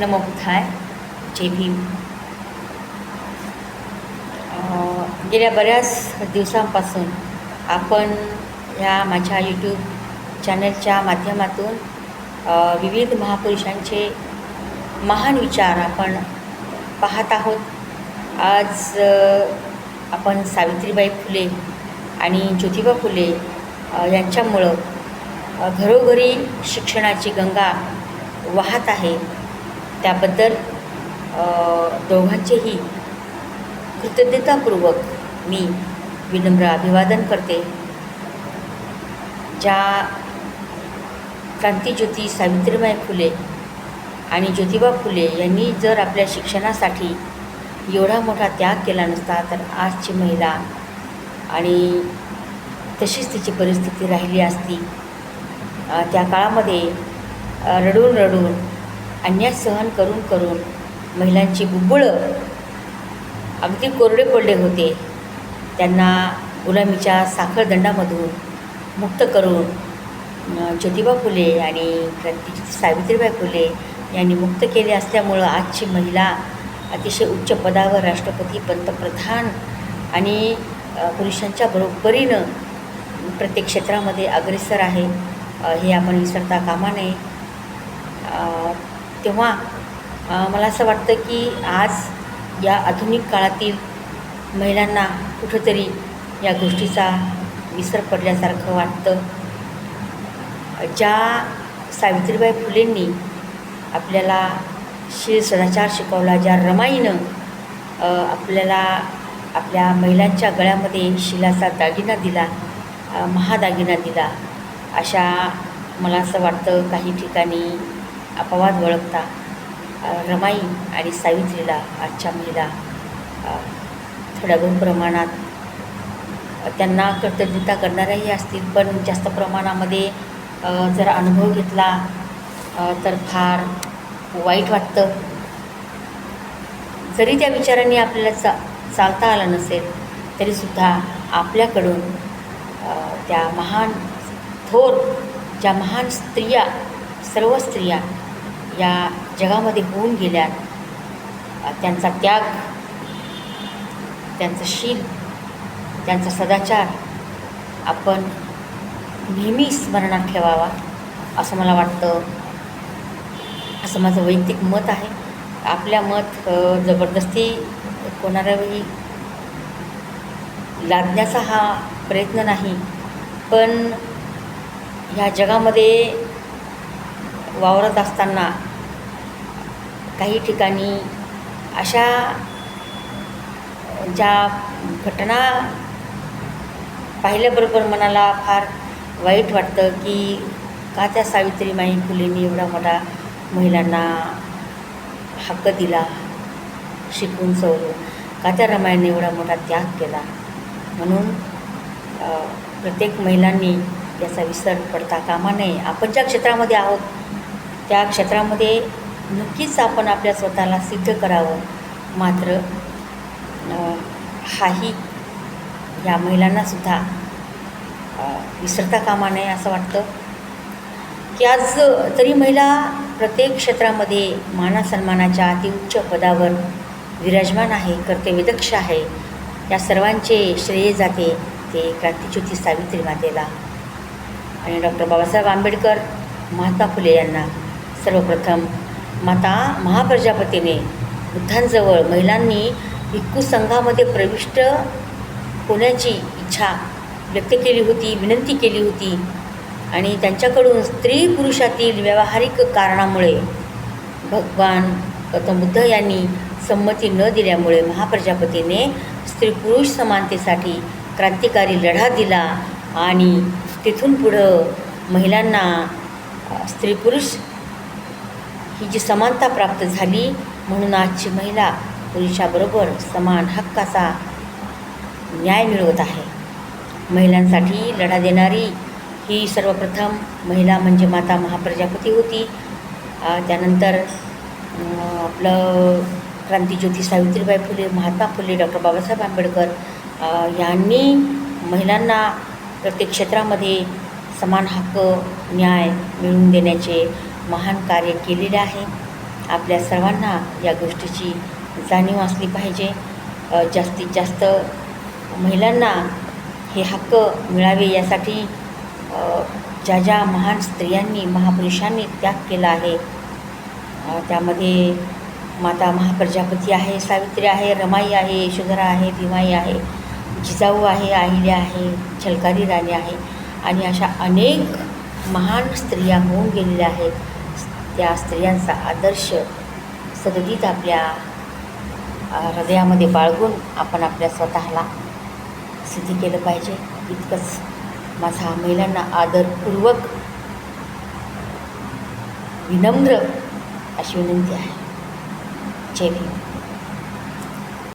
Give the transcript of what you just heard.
नमो बुद्धाय जय भीम. गेल्या बऱ्याच दिवसांपासून आपण ह्या माझ्या यूट्यूब चॅनलच्या माध्यमातून विविध महापुरुषांचे महान विचार आपण पाहत आहोत. आज आपण सावित्रीबाई फुले आणि ज्योतिबा फुले यांच्यामुळं घरोघरी शिक्षणाची गंगा वाहत आहे. त्याबद्दल दोघांचेही कृतज्ञतापूर्वक मी विनम्र अभिवादन करते. ज्या क्रांतीज्योती सावित्रीबाई फुले आणि ज्योतिबा फुले यांनी जर आपल्या शिक्षणासाठी एवढा मोठा त्याग केला नसता तर आजची महिला आणि तशीच तिची परिस्थिती राहिली असती. त्या काळामध्ये रडून रडून अन्याय सहन करून करून महिलांची बुबुळं अगदी कोरडे पडले होते. त्यांना गुलामीच्या साखळदंडामधून मुक्त करून ज्योतिबा फुले आणि सावित्रीबाई फुले यांनी मुक्त केले असल्यामुळं आजची महिला अतिशय उच्च पदावर राष्ट्रपती पंतप्रधान आणि पुरुषांच्या बरोबरीनं प्रत्येक क्षेत्रामध्ये अग्रेसर आहे. हे आपण विसरता कामा नये. तेव्हा मला असं वाटतं की आज या आधुनिक काळातील महिलांना कुठंतरी या गोष्टीचा विसर पडल्यासारखं वाटतं. ज्या सावित्रीबाई फुलेंनी आपल्याला शील सदाचार शिकवला ज्या रमाईनं आपल्याला आपल्या महिलांच्या गळ्यामध्ये शिलाचा दागिना दिला महादागिना दिला अशा मला असं वाटतं काही ठिकाणी अपवाद वळखता रमाई आणि सावित्रीला आजच्या महिला थोड्या बहुत प्रमाणात त्यांना कृतज्ञता करणाऱ्याही असतील पण जास्त प्रमाणामध्ये जर अनुभव घेतला तर फार वाईट वाटतं. जरी त्या विचारांनी आपल्याला चा चालता आलं नसेल तरीसुद्धा आपल्याकडून त्या महान थोर ज्या महान स्त्रिया सर्व स्त्रिया या जगामध्ये होऊन गेल्या. त्यांचा त्याग त्यांचं शील त्यांचा सदाचार आपण नेहमी स्मरणात ठेवावा असं मला वाटतं. असं माझं वैयक्तिक मत आहे. आपल्या मत जबरदस्ती कोणालाही लादण्याचा हा प्रयत्न नाही. पण ह्या जगामध्ये वावरत असताना काही ठिकाणी अशा ज्या घटना पाहिल्याबरोबर मनाला फार वाईट वाटतं की का त्या सावित्रीबाई फुलेंनी एवढा मोठा महिलांना हक्क दिला शिकून सवरून का त्या रमाईने एवढा मोठा त्याग केला? म्हणून प्रत्येक महिलांनी याचा विसर पडता कामा नये. आपण ज्या क्षेत्रामध्ये आहोत त्या क्षेत्रामध्ये नक्कीच आपण आपल्या स्वतःला सिद्ध करावं. मात्र हाही या महिलांनासुद्धा विसरता कामा नये असं वाटतं. की आज तरी महिला प्रत्येक क्षेत्रामध्ये मानासन्मानाच्या अतिउच्च पदावर विराजमान आहे कर्तव्यदक्ष आहे. या सर्वांचे श्रेय जाते ते क्रांतीज्योती सावित्री मातेला आणि डॉक्टर बाबासाहेब आंबेडकर महात्मा फुले यांना. सर्वप्रथम माता महाप्रजापतीने बुद्धांजवळ महिलांनी भिक्खू संघामध्ये प्रविष्ट होण्याची इच्छा व्यक्त केली होती विनंती केली होती. आणि त्यांच्याकडून स्त्री पुरुषातील व्यावहारिक कारणामुळे भगवान गौतम बुद्ध यांनी संमती न दिल्यामुळे महाप्रजापतीने स्त्री पुरुष समानतेसाठी क्रांतिकारी लढा दिला आणि तिथून पुढं महिलांना स्त्री पुरुष ही जी समानता प्राप्त झाली म्हणून आजची महिला पुरुषाबरोबर समान हक्काचा न्याय मिळवत आहे. महिलांसाठी लढा देणारी ही सर्वप्रथम महिला म्हणजे माता महाप्रजापती होती. त्यानंतर आपलं क्रांतीज्योती सावित्रीबाई फुले महात्मा फुले डॉक्टर बाबासाहेब आंबेडकर यांनी महिलांना प्रत्येक क्षेत्रामध्ये समान हक्क न्याय मिळवून देण्याचे महान कार्य केलेले आहे. आपल्या सर्वांना या गोष्टीची जाणीव असली पाहिजे. जास्तीत जास्त महिलांना हे हक्क मिळावे यासाठी ज्या ज्या महान स्त्रियांनी महापुरुषांनी त्याग केला आहे. त्यामध्ये माता महाप्रजापती आहे सावित्री आहे रमाई आहे यशोधरा आहे भीमाई आहे जिजाऊ आहे आहिल्या आहे छलकारी राणी आहे. आणि अशा अनेक महान स्त्रिया होऊन गेलेल्या आहेत. त्या स्त्रियांचा आदर्श सदगीत आपल्या हृदयामध्ये बाळगून आपण आपल्या स्वतःला सिद्धी केलं पाहिजे. इतकंच माझा महिलांना आदरपूर्वक विनम्र अशी विनंती आहे. जय भीम.